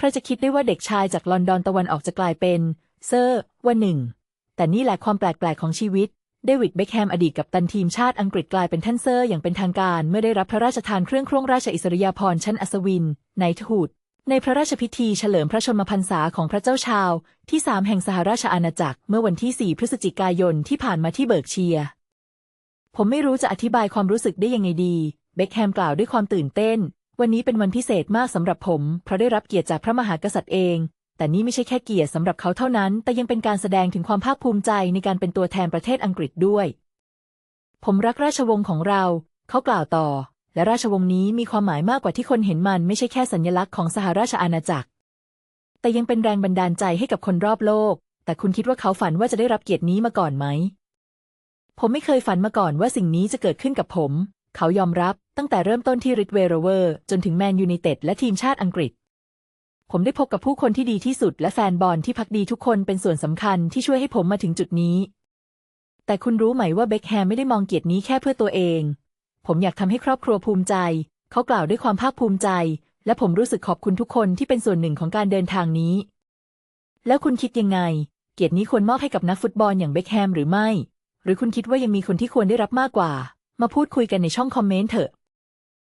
ใครจะคิดได้ว่าเด็กชายจากลอนดอนตะวันออกจะกลายเป็น เซอร์วันหนึ่ง แต่นี่แหละความแปลกๆของชีวิต เดวิดเบคแฮมอดีตกัปตันทีมชาติอังกฤษกลายเป็นท่านเซอร์อย่างเป็นทางการเมื่อได้รับพระราชทานเครื่องโครงราชอิสริยาภรณ์ชั้นอัศวินในทูตในพระราชพิธีเฉลิมพระชนมพรรษาของพระเจ้าชาว ที่สามแห่งสหราชอาณาจักรเมื่อวันที่ 4 พฤศจิกายนที่ผ่านมาที่เบิร์กเชียร์ ผมไม่รู้จะอธิบายความรู้สึกได้ยังไงดี เบคแฮมกล่าวด้วยความตื่นเต้น วันนี้เป็นวันพิเศษมากสำหรับผม เพราะได้รับเกียรติจากพระมหากษัตริย์เอง แต่นี่ไม่ใช่แค่เกียรติสำหรับเขาเท่านั้น แต่ยังเป็นการแสดงถึงความภาคภูมิใจในการเป็นตัวแทนประเทศอังกฤษด้วย ผมรักราชวงศ์ของเรา เขากล่าวต่อ และราชวงศ์นี้มีความหมายมากกว่าที่คนเห็นมันไม่ใช่แค่สัญลักษณ์ของสหราชอาณาจักร แต่ยังเป็นแรงบันดาลใจให้กับคนรอบโลก แต่คุณคิดว่าเขาฝันว่าจะได้รับเกียรตินี้มาก่อนไหม ผมไม่เคยฝันมาก่อนว่าสิ่งนี้จะเกิดขึ้นกับผม เขายอมรับ ตั้งแต่เริ่มต้นที่ริดเวโรเวอร์จนถึงแมนยูไนเต็ดและทีมชาติอังกฤษ ผมได้พบกับผู้คนที่ดีที่สุดและแฟนบอลที่พักดีทุกคนเป็นส่วนสำคัญที่ช่วยให้ผมมาถึงจุดนี้ แต่คุณรู้ไหมว่าเบคแฮมไม่ได้มองเกียรตินี้แค่เพื่อตัวเอง ผมอยากทำให้ครอบครัวภูมิใจ เขากล่าวด้วยความภาคภูมิใจ และผมรู้สึกขอบคุณทุกคนที่เป็นส่วนหนึ่งของการเดินทางนี้ แล้วคุณคิดยังไง เกียรตินี้ควรมอบให้กับนักฟุตบอลอย่างเบคแฮมหรือไม่ หรือคุณคิดว่ายังมีคนที่ควรได้รับมากกว่า มาพูดคุยกันในช่องคอมเมนต์เถอะ